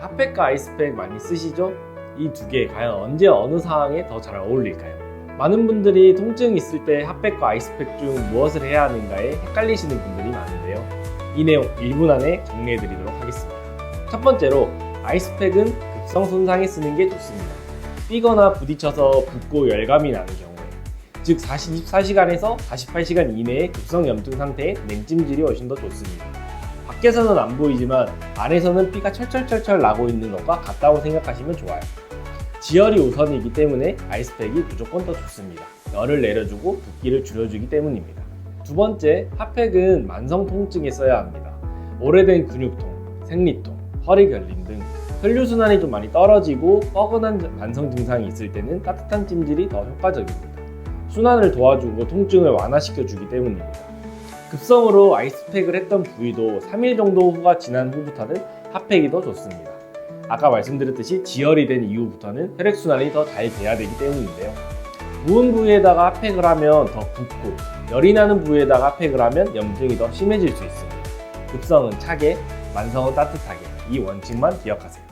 핫팩과 아이스팩 많이 쓰시죠? 이 두 개 과연 언제 어느 상황에 더 잘 어울릴까요? 많은 분들이 통증이 있을 때 핫팩과 아이스팩 중 무엇을 해야 하는가에 헷갈리시는 분들이 많은데요. 이 내용 1분 안에 정리해 드리도록 하겠습니다. 첫 번째로 아이스팩은 급성 손상에 쓰는 게 좋습니다. 삐거나 부딪혀서 붓고 열감이 나는 경우에 즉 44시간에서 48시간 이내의 급성 염증 상태의 냉찜질이 훨씬 더 좋습니다. 밖에서는 안 보이지만 안에서는 삐가 철철철철 나고 있는 것과 같다고 생각하시면 좋아요. 지열이 우선이기 때문에 아이스팩이 무조건 더 좋습니다. 열을 내려주고 붓기를 줄여주기 때문입니다. 두 번째, 핫팩은 만성 통증에 써야 합니다. 오래된 근육통, 생리통, 허리 결림 등 혈류순환이 좀 많이 떨어지고 뻐근한 만성 증상이 있을 때는 따뜻한 찜질이 더 효과적입니다. 순환을 도와주고 통증을 완화시켜주기 때문입니다. 급성으로 아이스팩을 했던 부위도 3일 정도 후가 지난 후부터는 핫팩이 더 좋습니다. 아까 말씀드렸듯이 지혈이 된 이후부터는 혈액순환이 더 잘 돼야 되기 때문인데요. 부은 부위에다가 핫팩을 하면 더 붓고 열이 나는 부위에다가 핫팩을 하면 염증이 더 심해질 수 있습니다. 급성은 차게, 만성은 따뜻하게 이 원칙만 기억하세요.